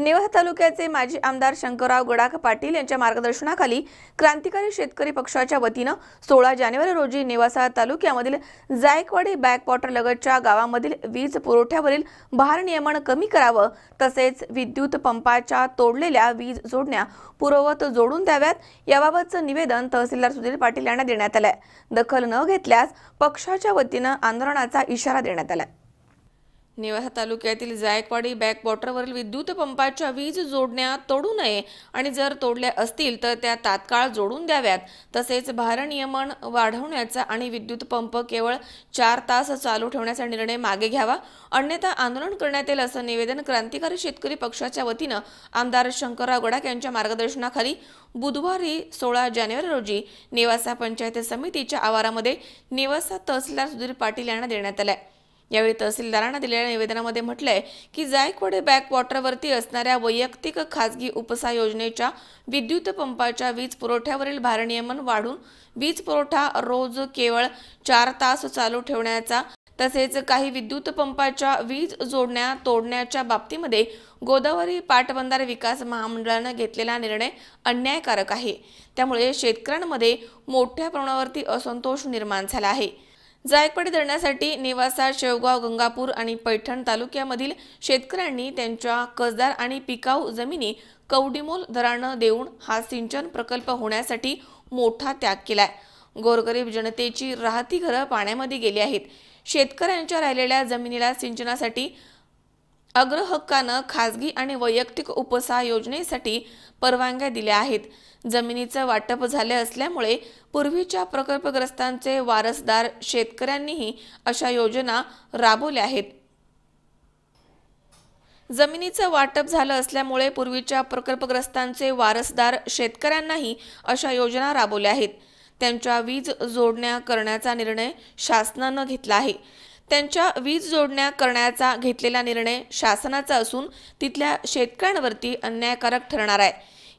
निवासा तालुक्याचे माजी आमदार शंकरराव गडाख पाटील यांच्या मार्गदर्शनाखाली क्रांतिकारी शेतकरी पक्षाच्या वतीनं सोळा जानेवारी रोजी नेवासा तालुक्यामधील जायकवाडी बॅकवॉटर लगतच्या गावामधील वीज पुरवठ्यावरील भारनियमन कमी करावं तसेच विद्युत पंपाच्या तोडलेल्या वीज जोडण्या पूर्ववत जोडून द्याव्यात याबाबतचं निवेदन तहसीलदार सुधीर पाटील यांना देण्यात आलंय. दखल न घेतल्यास पक्षाच्या वतीनं आंदोलनाचा इशारा देण्यात आलाय. निवासा तालुक्यातील जायकवाडी बॅकवॉटरवरील विद्युत पंपाच्या वीज जोडण्या तोडू नये आणि जर तोडल्या असतील तर त्या तात्काळ जोडून द्याव्यात. तसेच भारनियमन वाढवण्याचा आणि विद्युत पंप केवळ चार तास चालू ठेवण्याचा निर्णय मागे घ्यावा. अन्यथा आंदोलन करण्यात येईल असं निवेदन क्रांतिकारी शेतकरी पक्षाच्या वतीनं आमदार शंकरराव गडाख यांच्या मार्गदर्शनाखाली बुधवारी सोळा जानेवारी रोजी नेवासा पंचायत समितीच्या आवारामध्ये नेवासा तहसीलदार सुधीर पाटील यांना देण्यात आलाय. यावेळी तहसीलदारांना दिलेल्या निवेदनामध्ये म्हटलंय की जायकवाडे बॅकवॉटरवरती असणाऱ्या वैयक्तिक खासगी उपसा योजनेच्या विद्युत पंपाच्या वीज पुरवठ्यावरील भारनियमन वाढून वीज पुरवठा रोज केवळ चार तास चालू ठेवण्याचा तसेच काही विद्युत पंपाच्या वीज जोडण्या तोडण्याच्या बाबतीमध्ये गोदावरी पाटबंधारे विकास महामंडळानं घेतलेला निर्णय अन्यायकारक आहे. त्यामुळे शेतकऱ्यांमध्ये मोठ्या प्रमाणावरती असंतोष निर्माण झाला आहे. जायकवाडी धरणासाठी निवासा शेवगाव गंगापूर आणि पैठण तालुक्यामधील शेतकऱ्यांनी त्यांच्या कसदार आणि पिकाऊ जमिनी कवडीमोल दरानं देऊन हा सिंचन प्रकल्प होण्यासाठी मोठा त्याग केलाय. गोरगरीब जनतेची राहती घरं पाण्यामध्ये गेली आहेत. शेतकऱ्यांच्या राहिलेल्या जमिनीला सिंचनासाठी अग्रहक्कानं खाजगी आणि वैयक्तिक उपसा योजनेसाठी परवानग्या दिल्या आहेत. जमिनीचं वाटप झाले असल्यामुळे पूर्वीच्या प्रकल्पग्रस्तांचे वारसदार शेतकऱ्यांनीही अशा योजना राबवल्या आहेत. जमिनीचं वाटप झालं असल्यामुळे पूर्वीच्या प्रकल्पग्रस्तांचे वारसदार शेतकऱ्यांनाही अशा योजना राबवल्या आहेत. त्यांच्या वीज जोडण्या करण्याचा निर्णय शासनानं घेतला आहे. त्यांच्या वीज जोडण्या करण्याचा घेतलेला निर्णय शासनाचा असून तिथल्या शेतकऱ्यांवरती अन्यायकारक ठरणार आहे.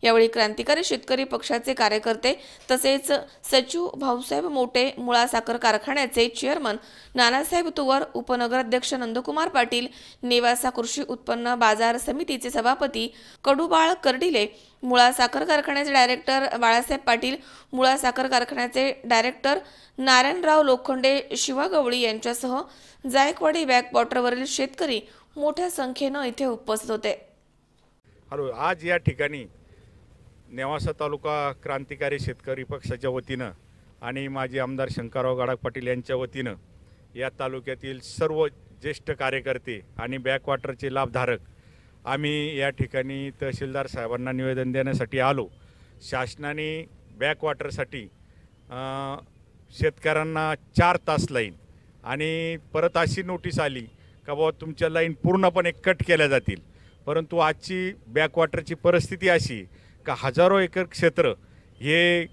यावेळी क्रांतिकारी शेतकरी पक्षाचे कार्यकर्ते तसेच सचिव भाऊसाहेब मोटे मुळा साखर कारखान्याचे चेअरमन नानासाहेब तुवर उपनगराध्यक्ष नंदकुमार पाटील नेवासा कृषी उत्पन्न बाजार समितीचे सभापती कडूबाळ कर्डिले मुळा साखर कारखान्याचे डायरेक्टर बाळासाहेब पाटील मुळा साखर कारखान्याचे डायरेक्टर नारायणराव लोखंडे शिवागवळी यांच्यासह जायकवाडी बॅकवॉटरवरील शेतकरी मोठ्या संख्येनं इथे उपस्थित होते. हॅलो आज या ठिकाणी नेवासा तालुका क्रांतिकारी शेतकरी पक्षाच्या वतीनं आणि माजी आमदार शंकरराव गाडक पाटील यांच्या वतीनं या तालुक्यातील सर्व ज्येष्ठ कार्यकर्ते आणि बॅकवॉटरचे लाभधारक आम्ही या ठिकाणी तहसीलदार साहेबांना निवेदन देण्यासाठी आलो. शासनाने बॅकवॉटरसाठी शेतकऱ्यांना चार तास लाईन आणि परत अशी नोटीस आली का बाबा तुमच्या लाईन पूर्णपणे कट केल्या जातील. परंतु आजची बॅकवॉटरची परिस्थिती अशी का हजारो एकर क्षेत्र हे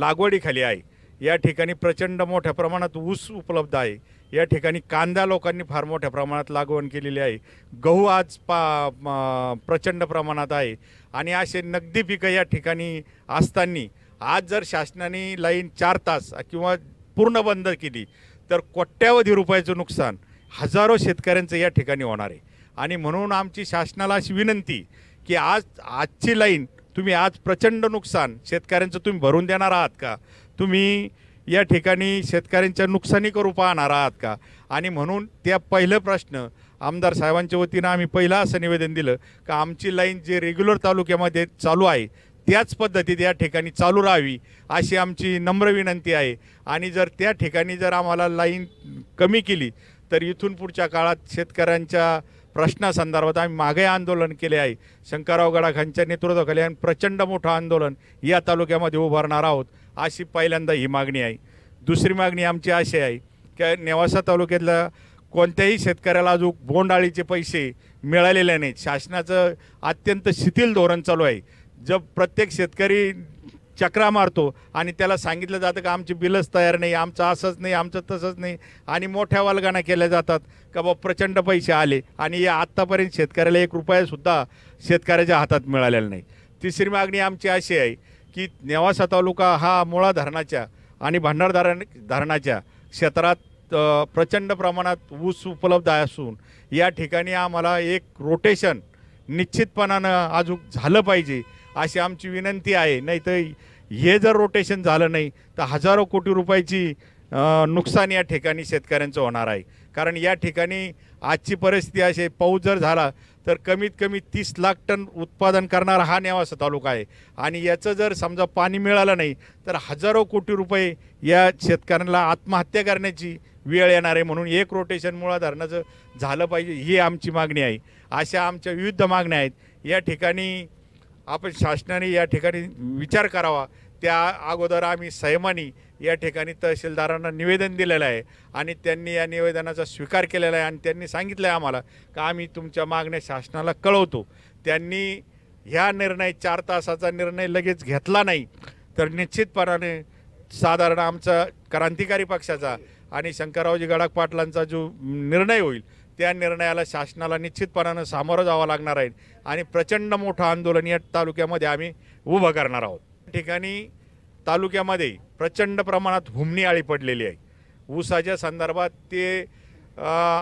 लागवडीखाली आहे. या ठिकाणी प्रचंड मोठ्या प्रमाणात ऊस उपलब्ध आहे. या ठिकाणी कांदा लोकांनी फार मोठ्या प्रमाणात लागवण केलेली आहे. गहू आज पा प्रचंड प्रमाणात आहे. आणि असे नगदी पिकं या ठिकाणी असताना आज जर शासनाने लाईन चार तास किंवा पूर्ण बंद केली तर कोट्यावधी रुपयाचं नुकसान हजारो शेतकऱ्यांचं या ठिकाणी होणार आहे. आणि म्हणून आमची शासनाला अशी विनंती की आज आजची लाईन तुम्ही आज प्रचंड नुकसान शेतकऱ्यांचं तुम्ही भरून देणार आहात का? तुम्ही या ठिकाणी शेतकऱ्यांच्या नुकसानी करू पाहणार आहात का? आणि म्हणून त्या पहिलं प्रश्न आमदार साहेबांच्या वतीनं आम्ही पहिलं असं निवेदन दिलं का आमची लाईन जे रेग्युलर तालुक्यामध्ये चालू आहे त्याच पद्धतीत या ठिकाणी चालू राहावी अशी आमची नम्र विनंती आहे. आणि जर त्या ठिकाणी जर आम्हाला लाईन कमी केली तर इथून पुढच्या काळात शेतकऱ्यांच्या प्रश्नासंदर्भात आम्ही मागे आंदोलन केले आहे. शंकरराव गडाखांच्या नेतृत्वाखाली आम्ही प्रचंड मोठं आंदोलन या तालुक्यामध्ये उभारणार आहोत अशी पहिल्यांदा ही मागणी आहे. दुसरी मागणी आमची अशी आहे की नेवासा तालुक्यातल्या कोणत्याही शेतकऱ्याला अजून बोंडाळीचे पैसे मिळालेले नाहीत. शासनाचं अत्यंत शिथिल धोरण चालू आहे. जब प्रत्येक शेतकरी चक्रा मारतो आणि त्याला सांगितलं जातं का आमची बिलच तयार नाही आमचं असंच नाही आमचं तसंच नाही. आणि मोठ्या वालगाना केल्या जातात का बा प्रचंड पैसे आले आणि या आत्तापर्यंत शेतकऱ्याला एक रुपयासुद्धा शेतकऱ्याच्या हातात मिळालेला नाही. तिसरी मागणी आमची अशी आहे की नेवासा तालुका हा मुळा धरणाच्या आणि भंडारधारा धरणाच्या क्षेत्रात प्रचंड प्रमाणात ऊस उपलब्ध असून या ठिकाणी आम्हाला एक रोटेशन निश्चितपणानं अजून झालं पाहिजे. अशी आमची विनंती आहे. नाही तर हे जर रोटेशन झालं नाही तर हजारो कोटी रुपयाची नुकसान या ठिकाणी शेतकऱ्यांचं होणार आहे. कारण या ठिकाणी आजची परिस्थिती अशी पाऊस जर झाला तर कमीत कमी तीस लाख टन उत्पादन करणारा हा नेवासा तालुका आहे. आणि याचं जर समजा पाणी मिळालं नाही तर हजारो कोटी रुपये या शेतकऱ्यांना आत्महत्या करण्याची वेळ येणार आहे. म्हणून एक रोटेशनमुळं धरणाचं झालं पाहिजे ही आमची मागणी आहे. अशा आमच्या विविध मागण्या आहेत. या ठिकाणी आपण शासनाने या ठिकाणी विचार करावा. त्या अगोदर आम्ही सैमानी या ठिकाणी तहसीलदारांना निवेदन दिलेलं आहे आणि त्यांनी या निवेदनाचा स्वीकार केलेला आहे आणि त्यांनी सांगितलं आहे आम्हाला का आम्ही तुमच्या मागण्या शासनाला कळवतो. त्यांनी ह्या निर्णय चार तासाचा निर्णय लगेच घेतला नाही. तर निश्चितपणाने साधारण आमचा क्रांतिकारी पक्षाचा आणि शंकररावजी गडाख पाटलांचा जो निर्णय होईल त्या निर्णयाला शासनाला निश्चितपणानं सामोरं जावं लागणार आहे आणि प्रचंड मोठं आंदोलन या तालुक्यामध्ये आम्ही उभं करणार आहोत. ठिकाणी तालुक्यामध्ये प्रचंड प्रमाणात हुमणी आळी पडलेली आहे. ऊसाच्या संदर्भात ते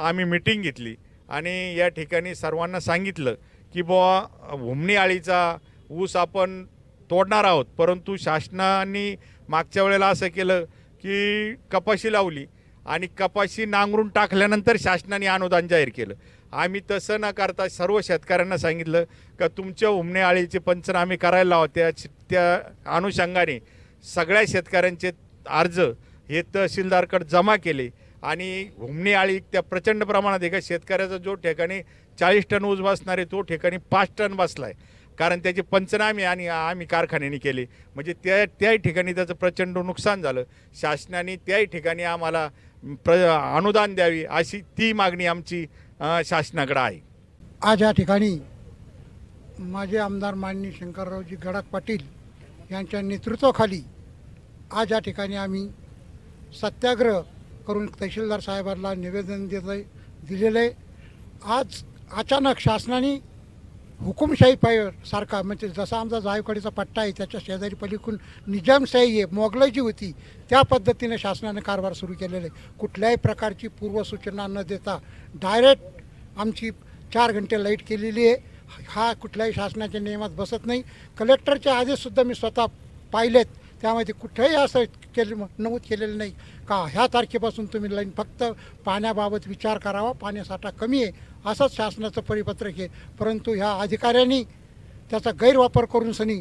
आम्ही मिटिंग घेतली आणि या ठिकाणी सर्वांना सांगितलं की बुवा हुमणी आळीचा ऊस आपण तोडणार आहोत. परंतु शासनाने मागच्या वेळेला असं केलं की कपाशी लावली. आणि कपाशी नांगरून टाकल्यानंतर शासनाने अनुदान जाहीर केलं. आम्ही तसं न करता सर्व शेतकऱ्यांना सांगितलं का तुमच्या उमणे आळीचे पंचनामे करायला लावा. त्या त्या अनुषंगाने सगळ्या शेतकऱ्यांचे अर्ज हे तहसीलदारकडे जमा केले. आणि हुमणी आळी त्या प्रचंड प्रमाणात एका शेतकऱ्याचा जो ठिकाणी चाळीस टन ऊस बसणारे तो ठिकाणी पाच टन बसला आहे कारण त्याचे पंचनामे आणि आम्ही कारखान्याने केले. म्हणजे त्या त्याही ठिकाणी त्याचं प्रचंड नुकसान झालं. शासनाने त्याही ठिकाणी आम्हाला प्र अनुदान द्यावी अशी ती मागणी आमची शासनाकडं शासनाकडे आहे. आज या ठिकाणी माझे आमदार माननीय शंकररावजी गडाख पाटील यांच्या नेतृत्वाखाली आज या ठिकाणी आम्ही सत्याग्रह करून तहसीलदार साहेबांना निवेदन देत आहे दिलेलं आहे आज अचानक शासनाने हुकुमशाही पाय सारखा म्हणजे जसा आमचा जायकवाडीचा पट्टा आहे त्याच्या शेजारी पलीकडून निजामशाही आहे मोगलाई जी होती त्या पद्धतीने शासनाने कारभार सुरू केलेला. आहे कुठल्याही प्रकारची पूर्वसूचना न देता डायरेक्ट आमची चार घंटे लाइट केलेली आहे. हा कुठल्याही शासनाच्या नियमात बसत नाही. कलेक्टरचे आदेशसुद्धा मी स्वतः पाहिलेत. त्यामध्ये कुठेही असं केले नमूद केलेलं नाही. का ह्या तारखेपासून तुम्ही लाईन फक्त पाण्याबाबत विचार करावा पाण्यासाठा कमी आहे असंच शासनाचं परिपत्रक आहे. परंतु ह्या अधिकाऱ्यांनी त्याचा गैरवापर करून सनी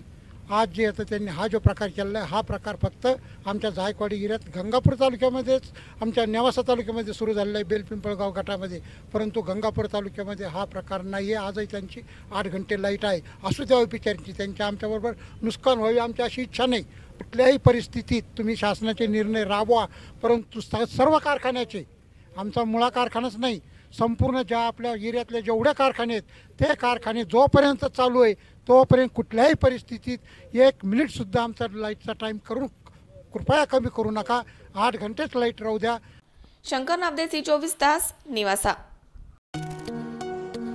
आज जे आता त्यांनी हा जो प्रकार केलेला आहे हा प्रकार फक्त आमच्या जायकवाडी एरियात गंगापूर तालुक्यामध्येच आमच्या नेवासा तालुक्यामध्ये सुरू झालेला आहे बेलपिंपळगाव गटामध्ये. परंतु गंगापूर तालुक्यामध्ये हा प्रकार नाही आहे. आजही त्यांची आठ घंटे लाइट आहे. असू द्यावी बिचारची त्यांच्या आमच्याबरोबर नुकसान व्हावी आमची अशी इच्छा नाही. कुठल्याही परिस्थितीत तुम्ही शासनाचे निर्णय राबवा परंतु सर्व कारखान्याचे आमचा मुळा कारखानाच नाही संपूर्ण ज्या आपल्या एरियातले जेवढे कारखाने आहेत ते कारखाने जोपर्यंत चालू आहे तोपर्यंत कुठल्याही परिस्थितीत एक मिनिटसुद्धा आमचा लाईटचा टाईम करून कृपया कमी करू नका. आठ घंटेच लाइट राहू द्या. शंकर नाबदे सी चोवीस तास निवासा.